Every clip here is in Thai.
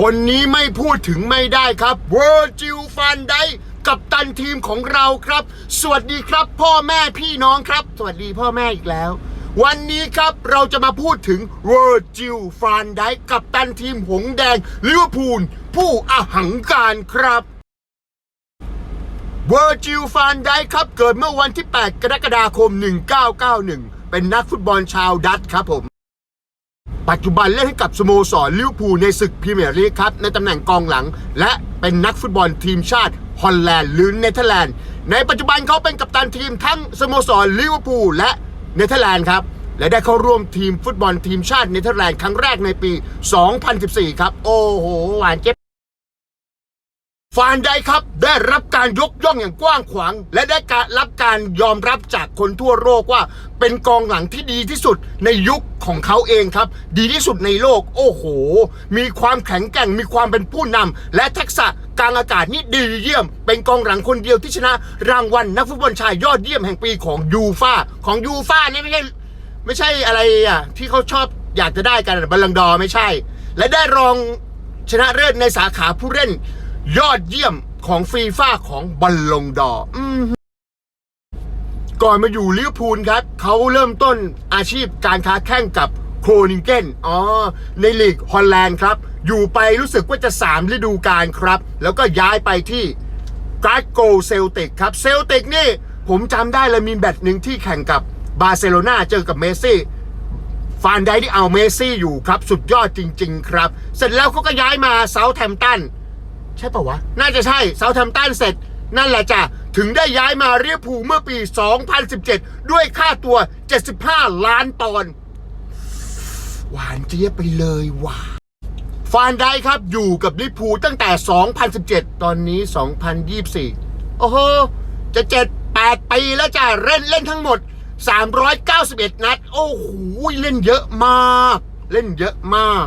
คนนี้ไม่พูดถึงไม่ได้ครับเวอร์จิลฟันไดกับตันทีมของเราครับ สวัสดีครับพ่อแม่พี่น้องครับ สวัสดีพ่อแม่อีกแล้ว วันนี้ครับเราจะมาพูดถึงเวอร์จิลฟานไดกับตันทีมหงแดงลิเวอร์พูลผู้อหังการครับเวอร์จิลฟานไดครับเกิดเมื่อวันที่ 8 กรกฎาคม 1991 เป็นนักฟุตบอลชาวดัตช์ครับผม ปัจจุบันเล่นให้กับสโมสรลิเวอร์พูลในศึกพรีเมียร์ลีกครับ ในตำแหน่งกองหลัง และเป็นนักฟุตบอลทีมชาติฮอลแลนด์หรือเนเธอร์แลนด์ ในปัจจุบันเขาเป็นกัปตันทีมทั้งสโมสรลิเวอร์พูลและเนเธอร์แลนด์ครับ และได้เข้าร่วมทีมฟุตบอลทีมชาติเนเธอร์แลนด์ครั้งแรกในปี 2014 ครับ โอ้โห หวานเจ็บ ฟานไดครับได้รับการยกย่องอย่างกว้างขวาง และได้การรับการยอมรับจากคนทั่วโลกว่า เป็นกองหลังที่ดีที่สุดในยุคของเขาเองครับ ดีที่สุดในโลก โอ้โห มีความแข็งแกร่งมีความเป็นผู้นำและทักษะกลางอากาศนี่ดีเยี่ยม เป็นกองหลังคนเดียวที่ชนะ รางวัลนักฟุตบอลชายยอดเยี่ยมแห่งปีของยูฟาของยูฟานี่ไม่ใช่ไม่ใช่อะไรอะที่เขาชอบอยากจะได้กันบัลลังดอร์ไม่ใช่ และได้รองชนะเลิศในสาขาผู้เล่น ยอดเยี่ยมของฟีฟ่าของบอลลงดอร์ก่อนมาอยู่ลิเวอร์พูลครับ เขาเริ่มต้นอาชีพการค้าแข่งกับโครนิงเกนอ๋อ ในลีกฮอลแลนด์ครับ อยู่ไปรู้สึกว่าจะ 3 ฤดูกาลครับ แล้วก็ย้ายไปที่กราโกเซลติกครับ เซลติกนี่ ผมจำได้เลยมีแบตหนึ่งที่แข่งกับบาร์เซโลนาเจอกับเมสซี่ฟานไดที่เอาเมสซี่อยู่ครับ สุดยอดจริง ๆ ครับ เสร็จแล้วเขาก็ย้ายมาเซาท์แฮมป์ตัน ใช่ปะวะ น่าจะใช่เซาท์แฮมป์ตันเสร็จ นั่นแหละจ้ะ ถึงได้ย้ายมาเรียพูลเมื่อปี 2017 ด้วยค่าตัว 75 ล้านปอนด์หวานเจี๊ยบไปเลยว่ะฟานไดครับอยู่กับลิเวอร์พูลตั้งแต่ 2017 ตอนนี้ 2024 โอ้โห จะ 7 8 ปีแล้วจ้ะเล่นเล่นทั้งหมด 391 นัด โอ้โห เล่นเยอะมาก เล่นเยอะมาก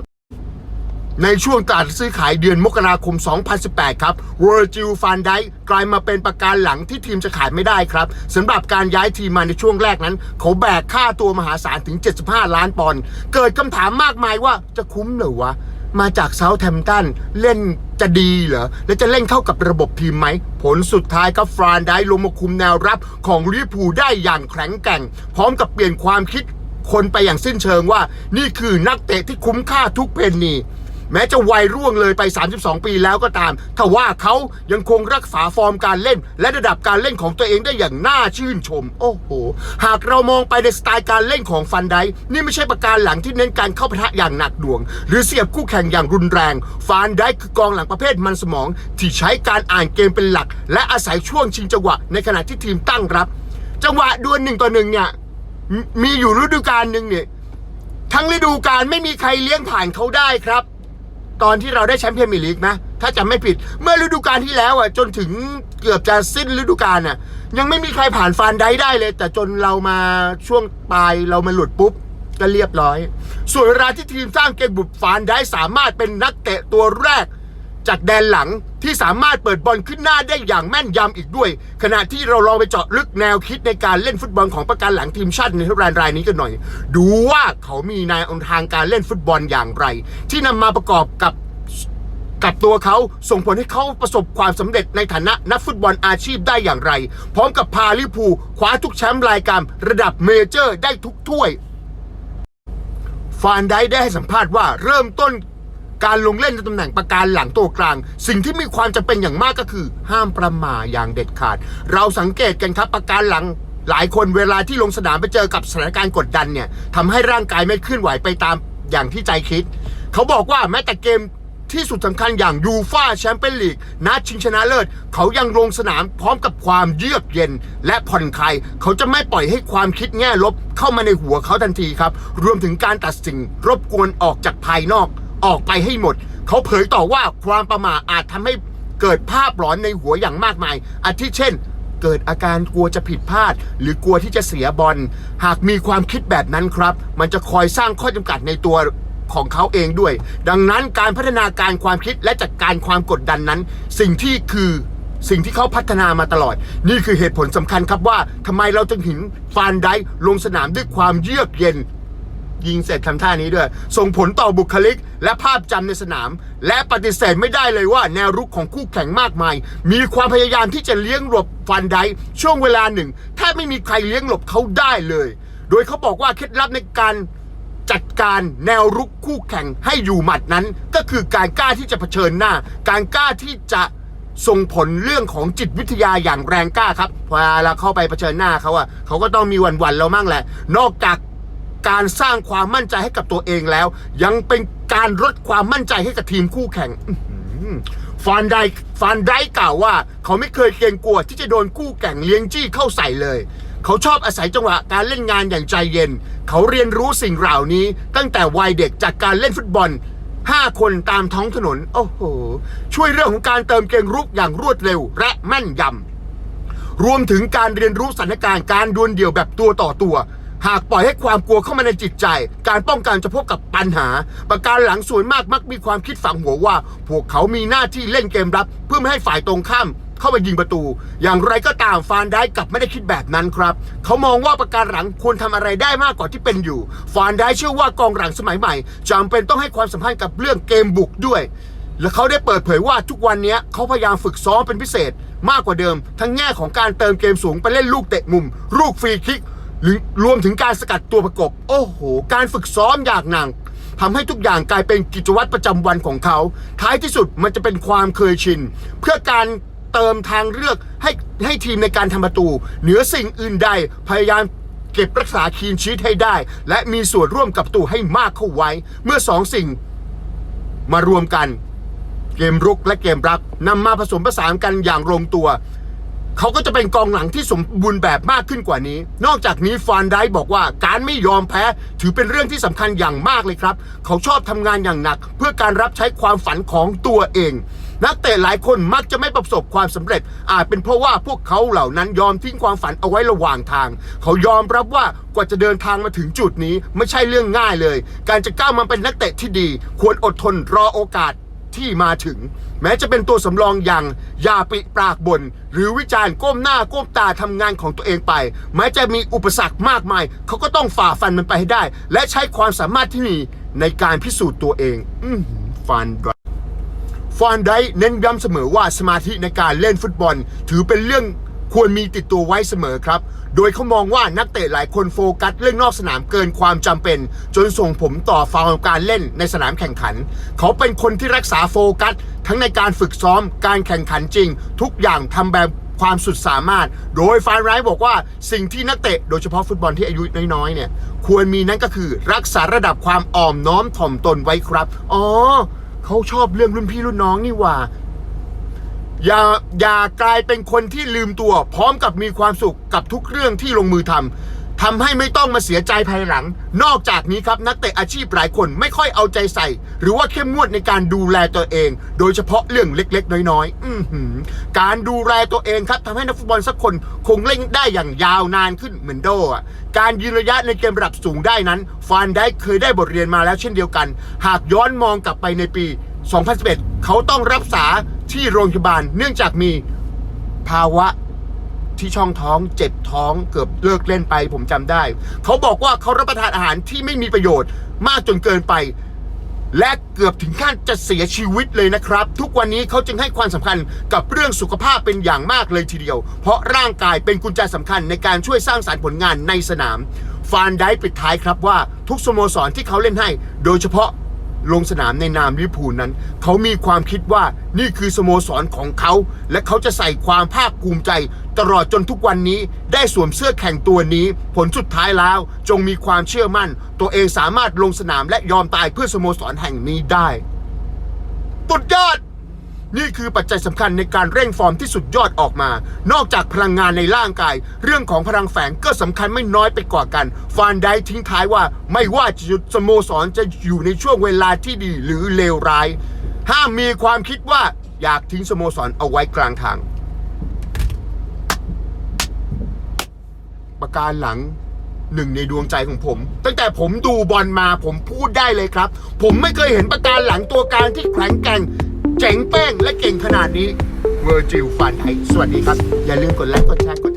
ในช่วงตลาดซื้อขายเดือนมกราคม 2018 ครับเวอร์จิลฟานไดกลายมาเป็นประการหลังที่ทีมจะขายไม่ได้ครับสำหรับการย้ายทีมมาในช่วงแรกนั้น เขาแบกค่าตัวมหาศาลถึง 75 ล้านปอนด์เกิดคำถามมากมายว่าจะคุ้มเหรือวะ มาจากเซาท์แฮมป์ตันเล่นจะดีเหรอ และจะเล่นเข้ากับระบบทีมไหม ผลสุดท้ายครับฟรานได้ลงมาคุมแนวรับของลิเวอร์พูลได้อย่างแข็งแกร่ง พร้อมกับเปลี่ยนความคิดคนไปอย่างสิ้นเชิงว่า นี่คือนักเตะที่คุ้มค่าทุกเพนนี แม้จะวัยร่วงเลยไป 32 ปีแล้วก็ตามถ้าว่าเขายังคงรักษาฟอร์มการเล่น และระดับการเล่นของตัวเองได้อย่างน่าชื่นชม โอ้โห หากเรามองไปในสไตล์การเล่นของฟันไดนี่ไม่ใช่ประการหลังที่เน้นการเข้าปะทะอย่างหนักหน่วง หรือเสียบคู่แข่งอย่างรุนแรง ฟันไดคือกองหลังประเภทมันสมอง ที่ใช้การอ่านเกมเป็นหลัก และอาศัยช่วงชิงจังหวะในขณะที่ทีมตั้งรับ จังหวะดวลหนึ่งต่อหนึ่งเนี่ยมีอยู่ฤดูกาลหนึ่งเนี่ยทั้งฤดูกาลไม่มีใครเลี้ยงผ่านเขาได้ครับ ตอนที่เราได้แชมป์เปี้ยนส์ลีกนะ ถ้าจำไม่ผิด เมื่อฤดูกาลที่แล้วอะจนถึงเกือบจะสิ้นฤดูกาลน่ะ ยังไม่มีใครผ่านฟานไดได้เลย แต่จนเรามาช่วงปลายเรามาหลุดปุ๊บก็เรียบร้อย ส่วนเวลาที่ทีมสร้างเกมบุกฟานได้สามารถเป็นนักเตะตัวแรก จากแดนหลังที่สามารถเปิดบอลขึ้นหน้าได้อย่างแม่นยำอีกด้วย ขณะที่เราลองไปเจาะลึกแนวคิดในการเล่นฟุตบอลของประการหลังทีมชาติในทุกรายรายนี้กันหน่อย ดูว่าเขามีแนวทางการเล่นฟุตบอลอย่างไร ที่นำมาประกอบกับกับตัวเขาส่งผลให้เขาประสบความสำเร็จในฐานะนักฟุตบอลอาชีพได้อย่างไร พร้อมกับพาลิพูคว้าทุกแชมป์รายการระดับเมเจอร์ได้ทุกถ้วย ฟานไดได้ให้สัมภาษณ์ว่าเริ่มต้น การลงเล่นในตำแหน่งประการหลังตัวกลาง สิ่งที่มีความจำเป็นอย่างมากก็คือ ห้ามประมาอย่างเด็ดขาด เราสังเกตกันครับประการหลังหลายคนเวลาที่ลงสนามไปเจอกับสถานการณ์กดดันเนี่ยทำให้ร่างกายไม่เคลื่อนไหวไปตามอย่างที่ใจคิด เขาบอกว่าแม้แต่เกมที่สุดสำคัญอย่างยูฟาแชมเปี้ยนลีกนัดชิงชนะเลิศ เขายังลงสนามพร้อมกับความเยือกเย็น และผ่อนคลายเขาจะไม่ปล่อยให้ความคิดแง่ลบเข้ามาในหัวเขาทันทีครับ รวมถึงการตัดสิ่งรบกวนออกจากภายนอก ออกไปให้หมด เขาเผยต่อว่าความประมาทอาจทำให้เกิดภาพหลอนในหัวอย่างมากมาย อาทิเช่น เกิดอาการกลัวจะผิดพลาด หรือกลัวที่จะเสียบอล หากมีความคิดแบบนั้นครับ มันจะคอยสร้างข้อจำกัดในตัวของเขาเองด้วย ดังนั้นการพัฒนาการความคิดและจัดการความกดดันนั้น สิ่งที่คือสิ่งที่เขาพัฒนามาตลอด นี่คือเหตุผลสำคัญครับว่าทำไมเราจึงเห็นฟานไดค์ลงสนามด้วยความเยือกเย็น ยิงเสร็จทำท่านี้ด้วย ส่งผลต่อบุคลิก และภาพจำในสนาม และปฏิเสธไม่ได้เลยว่าแนวรุกของคู่แข่งมากมาย มีความพยายามที่จะเลี้ยงหลบฟันไดช่วงเวลาหนึ่งแทบไม่มีใครเลี้ยงหลบเขาได้เลย โดยเขาบอกว่าเคล็ดลับในการจัดการแนวรุกคู่แข่งให้อยู่หมัดนั้น ก็คือการกล้าที่จะเผชิญหน้า การกล้าที่จะส่งผลเรื่องของจิตวิทยาอย่างแรงกล้าครับพอเราเข้าไปเผชิญหน้าเขาอะเขาก็ต้องมีวันๆเรามั่งแหละ นอกจาก การสร้างความมั่นใจให้กับตัวเองแล้ว ยังเป็นการลดความมั่นใจให้กับทีมคู่แข่งฟานไดฟานไดกล่าวว่า เขาไม่เคยเกรงกลัวที่จะโดนคู่แข่งเลี้ยงจี้เข้าใส่เลย เขาชอบอาศัยจังหวะการเล่นงานอย่างใจเย็น เขาเรียนรู้สิ่งเหล่านี้ ตั้งแต่วัยเด็กจากการเล่นฟุตบอล5 คนตามท้องถนน โอ้โห ช่วยเรื่องของการเติมเกมรุกอย่างรวดเร็วและแม่นยำรวมถึงการเรียนรู้สถานการณ์การดวลเดี่ยวแบบตัวต่อตัว หากปล่อยให้ความกลัวเข้ามาในจิตใจ การป้องกันจะพบกับปัญหา ประการหลังส่วนมากมักมีความคิดฝังหัวว่า พวกเขามีหน้าที่เล่นเกมรับ เพื่อไม่ให้ฝ่ายตรงข้ามเข้ามายิงประตู อย่างไรก็ตามฟานได้กลับไม่ได้คิดแบบนั้นครับ เขามองว่าประการหลังควรทำอะไรได้มากกว่าที่เป็นอยู่ ฟานได้เชื่อว่ากองหลังสมัยใหม่จำเป็นต้องให้ความสำคัญกับเรื่องเกมบุกด้วย และเขาได้เปิดเผยว่าทุกวันนี้เขาพยายามฝึกซ้อมเป็นพิเศษ มากกว่าเดิม ทั้งแง่ของการเติมเกมสูงไปเล่นลูกเตะมุม ลูกฟรีคิก รือรวมถึงการสกัดตัวประกบ โอ้โห การฝึกซ้อมอย่างหนักทำให้ทุกอย่างกลายเป็นกิจวัตรประจำวันของเขา ท้ายที่สุดมันจะเป็นความเคยชิน เพื่อการเติมทางเลือกให้ให้ทีมในการทำประตู เหนือสิ่งอื่นใดพยายามเก็บรักษาคีนชีตให้ได้ และมีส่วนร่วมกับตูให้มากเข้าไว้ เมื่อสองสิ่งมารวมกัน เกมรุกและเกมรับนำมาผสมผสานกันอย่างลงตัว เขาก็จะเป็นกองหลังที่สมบูรณ์แบบมากขึ้นกว่านี้ นอกจากนี้ฟานไดค์บอกว่าการไม่ยอมแพ้ ถือเป็นเรื่องที่สำคัญอย่างมากเลยครับ เขาชอบทำงานอย่างหนัก เพื่อการรับใช้ความฝันของตัวเองนักเตะหลายคนมักจะไม่ประสบความสำเร็จ อาจเป็นเพราะว่าพวกเขาเหล่านั้นยอมทิ้งความฝันเอาไว้ระหว่างทาง เขายอมรับว่ากว่าจะเดินทางมาถึงจุดนี้ไม่ใช่เรื่องง่ายเลย การจะก้าวมาเป็นนักเตะที่ดี ควรอดทนรอโอกาส ที่มาถึง แม้จะเป็นตัวสำรองอย่างอยาปิปรากบน หรือวิจารณ์ก้มหน้าก้มตาทำงานของตัวเองไป แม้จะมีอุปสรรคมากมาย เขาก็ต้องฝ่าฟันมันไปให้ได้ และใช้ความสามารถที่มีในการพิสูจน์ตัวเองอฟันไดฟอนไดเน้นย้ำเสมอว่าสมาธิในการเล่นฟุตบอล ถือเป็นเรื่อง ควรมีติดตัวไว้เสมอครับ โดยเขามองว่านักเตะหลายคนโฟกัสเรื่องนอกสนามเกินความจำเป็น จนส่งผมต่อฟาวการเล่นในสนามแข่งขัน เขาเป็นคนที่รักษาโฟกัส ทั้งในการฝึกซ้อมการแข่งขันจริง ทุกอย่างทำแบบความสุดสามารถ โดยฟานไรท์บอกว่าสิ่งที่นักเตะโดยเฉพาะฟุตบอลที่อายุน้อยๆเนี่ยควรมีนั่นก็คือรักษาระดับความอ่อมน้อมถ่อมตนไว้ครับ อ๋อเขาชอบเรื่องรุ่นพี่รุ่นน้องนี่หว่า อย่าอย่ากลายเป็นคนที่ลืมตัวพร้อมกับมีความสุขกับทุกเรื่องที่ลงมือทำ ทำให้ไม่ต้องมาเสียใจภายหลัง นอกจากนี้ครับนักเตะอาชีพหลายคนไม่ค่อยเอาใจใส่ หรือว่าเข้มงวดในการดูแลตัวเอง โดยเฉพาะเรื่องเล็กๆ น้อยๆอการดูแลตัวเองครับทำให้นักฟุตบอลสักคนคงเล่นได้อย่างยาวนานขึ้นเหมือนโดอะการยืนระยะในเกมระดับสูงได้นั้น ฟานได้เคยได้บทเรียนมาแล้วเช่นเดียวกัน หากย้อนมองกลับไปในปี 2011 เขาต้องรักษาที่โรงพยาบาลเนื่องจากมีภาวะ ที่ช่องท้องเจ็บท้องเกือบเลิกเล่นไป ผมจำได้ เขาบอกว่าเขารับประทานอาหารที่ไม่มีประโยชน์ มากจนเกินไป และเกือบถึงขั้นจะเสียชีวิตเลยนะครับ ทุกวันนี้เขาจึงให้ความสำคัญกับเรื่องสุขภาพเป็นอย่างมากเลยทีเดียว เพราะร่างกายเป็นกุญแจสำคัญในการช่วยสร้างสารรค์ผลงานในสนามฟานได้ปิดท้ายครับว่าทุกสโมสรที่เขาเล่นให้ โดยเฉพาะ ลงสนามในนามลิพูลนั้น เขามีความคิดว่านี่คือสโมสรของเขา และเขาจะใส่ความภาคภูมิใจ ตลอดจนทุกวันนี้ได้สวมเสื้อแข่งตัวนี้ ผลสุดท้ายแล้วจงมีความเชื่อมั่น ตัวเองสามารถลงสนามและยอมตายเพื่อสโมสรแห่งนี้ได้ตุดยอด นี่คือปัจจัยสำคัญในการเร่งฟอร์มที่สุดยอดออกมา นอกจากพลังงานในร่างกาย เรื่องของพลังแฝงก็สำคัญไม่น้อยไปกว่ากัน ฟานได้ทิ้งท้ายว่าไม่ว่าจุดสโมสรจะอยู่ในช่วงเวลาที่ดีหรือเลวร้าย ห้ามมีความคิดว่าอยากทิ้งสโมสรเอาไว้กลางทาง ประการหลังหนึ่งในดวงใจของผม ตั้งแต่ผมดูบอลมาผมพูดได้เลยครับ ผมไม่เคยเห็นประการหลังตัวกลางที่แข็งแกร่ง เจ๋งแป้งและเก่งขนาดนี้เวอร์จิลฟันไทยสวัสดีครับ อย่าลืมกดไลค์กดแชร์กด